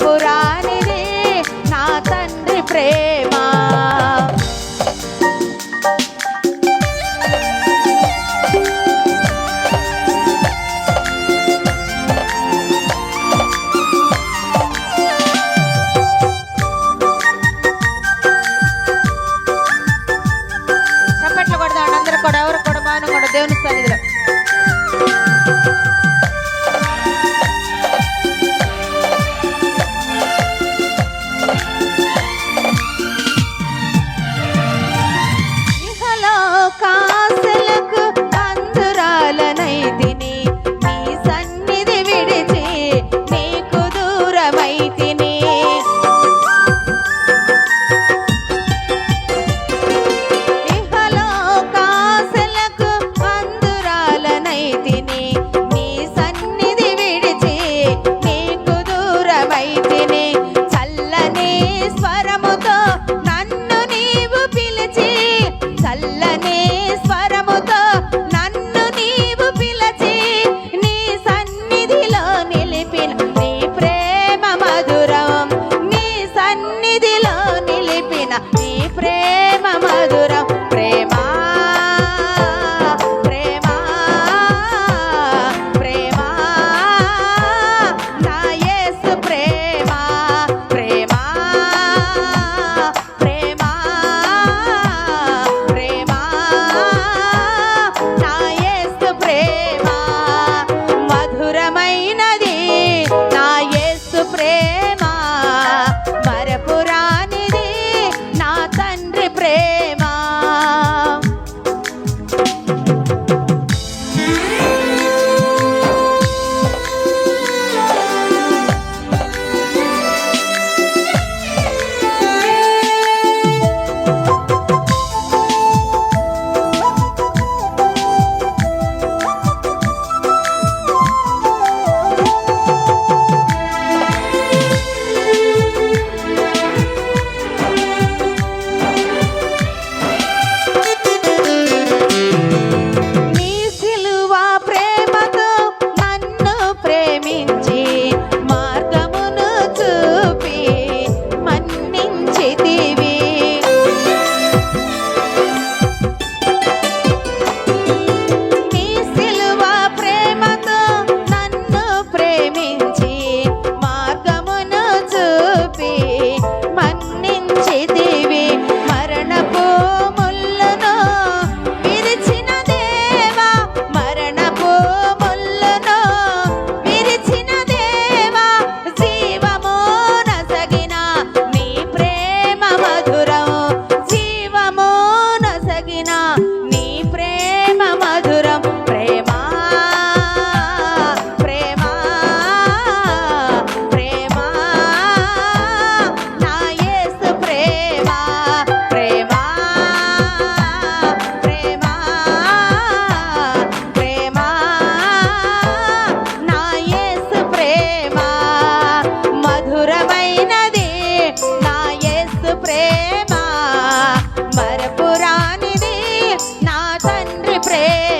పురాణిదే నా తండ్రి ప్రేమ. చప్పట్లు కొడదాం అందరూ కూడా ఎవరు కూడా కూడా దేవుని సన్నిధిలో. ప్రేమించి siempre.